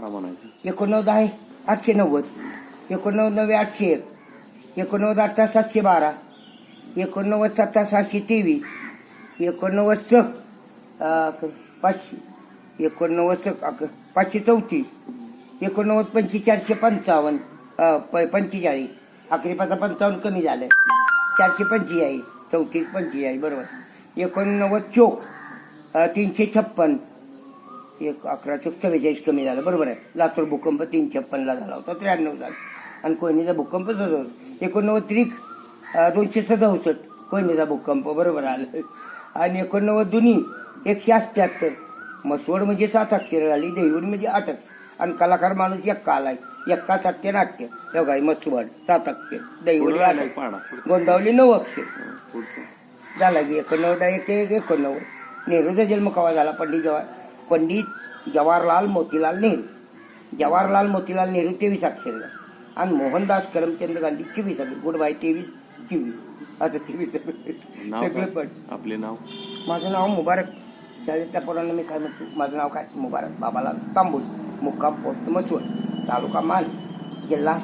म्हणायचं एकोणनव्वद आहे आठशे नव्वद. एकोणनव्वद नव्वे आठशे एक. एकोणनव्वद अठरा सातशे बारा. एकोणनव्वद सत्ता सहाशे तेवीस. एकोणनव्वद स अं, पाचशे. एकोणनव्वद सक अक- पाचशे चौतीस. एकोणनव्वद पंचवीस चारशे पंचावन्न अं, प- पंचेचाळीस. अकरी पाचा पंचावन्न कमी झालं चारशे पंचेचाळीस चौतीस पंचेचाळीस बरोबर. एकोणनव्वद चोक अं, तीनशे छप्पन. एक अकरा चौक चव्वेचाळीस कमी झालं. बरोबर आहे. लातूर भूकंप तीन छप्पनला झाला होता. त्र्याण्णव झाला. आणि कोयनेचा भूकंप सदोष एकोणनव्वद त्रिक दोनशे सदुसष्ट कोयनेचा भूकंप. बरोबर आलं. आणि एकोणनव्वद दुनी एकशे अठ्ठ्याहत्तर. मसवड म्हणजे सात अक्षर झाली देहूर म्हणजे आठ अक्षर. आणि कलाकार माणूस एक्का आलाय एक्का सत्य नाट्य तेव्हा मसवड सात अक्षर. देहूर. गोंदावली नऊ अक्षर. झाला की एकोणनव्वद एक एक एकोणनव्वद. नेहरूचा जन्म केव्हा झाला पंडित जवाहर. पंडित जवाहरलाल मोतीलाल नेहरू. जवाहरलाल मोतीलाल नेहरू तेवीस अक्षरला आणि मोहनदास करमचंद गांधी चोवीस अक्षर गुड बाय तेवीस चोवीस. आता तेवीस. सगळे? पण आपले नाव? माझं नाव मुबारक. शाळेतल्या पोरांना मी काय म्हणतो? माझं नाव काय? मुबारक बाबाला तांबूल मुक्काम पोस्ट मसवड तालुका मान जिल्हा